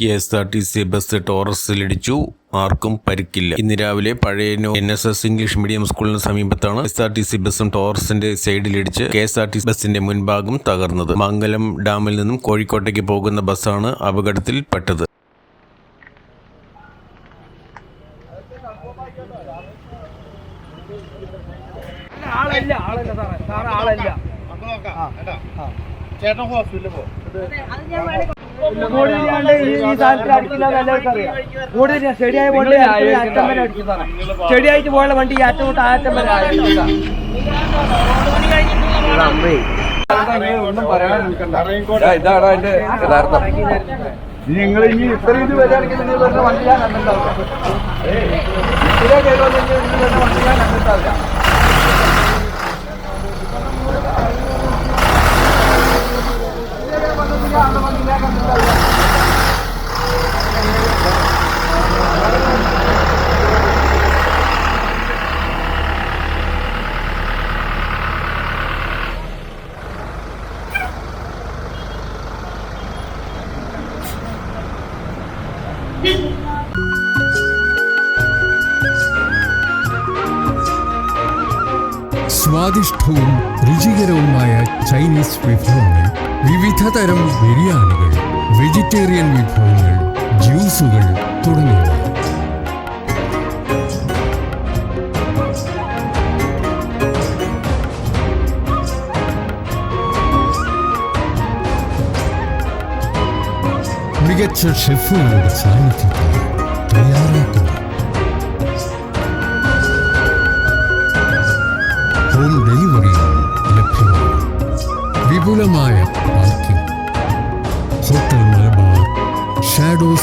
K S R T C bus ടോറസിലിടിച്ചു ആർക്കും പരിക്കില്ല. ഇന്ന് രാവിലെ പഴയ N S S English medium സ്കൂളിന് സമീപത്താണ് എസ് ആർ ടി സി ബസും ടോറസിന്റെ സൈഡിലിടിച്ച് K S R T C ബസിന്റെ മുൻഭാഗം തകർന്നത്. മംഗലം ഡാമിൽ നിന്നും കോഴിക്കോട്ടേക്ക് പോകുന്ന ബസ്സാണ് അപകടത്തിൽ പെട്ടത് ആളല്ല ആളല്ല സാറേ. സാറേ ആളല്ല. ചേട്ടൻ ഹോസ്പിറ്റലിൽ പോകും കൂടുതലാണ്ട് ഈ ഈ സാധനത്തിൽ അടിക്കില്ല എല്ലാവർക്കും അറിയാം കൂടുതൽ വണ്ടി അറ്റം വരെ പോയുള്ള വണ്ടി ഈ അറ്റം തൊട്ട് ആ അറ്റം വരെ ഒന്നും പറയാൻ നിൽക്കണ്ട ഇതാണ് അതിന്റെ യഥാർത്ഥം നിങ്ങൾ ഇനി ഇത്രയും ഇത് വരികയാണെങ്കിൽ നിങ്ങൾ വരുന്ന വണ്ടി ഞാൻ കണ്ടിട്ടുണ്ടാവില്ല സ്വാദിഷ്ടവും രുചികരവുമായ ചൈനീസ് വിഭവങ്ങൾ വിവിധ തരം ബിരിയാണികൾ വെജിറ്റേറിയൻ വിഭവങ്ങൾ ജ്യൂസുകൾ തുടങ്ങിയവ. മികച്ച ഷെഫുകളുടെ സാന്നിധ്യത്തിൽ തയ്യാറാക്കുന്നു.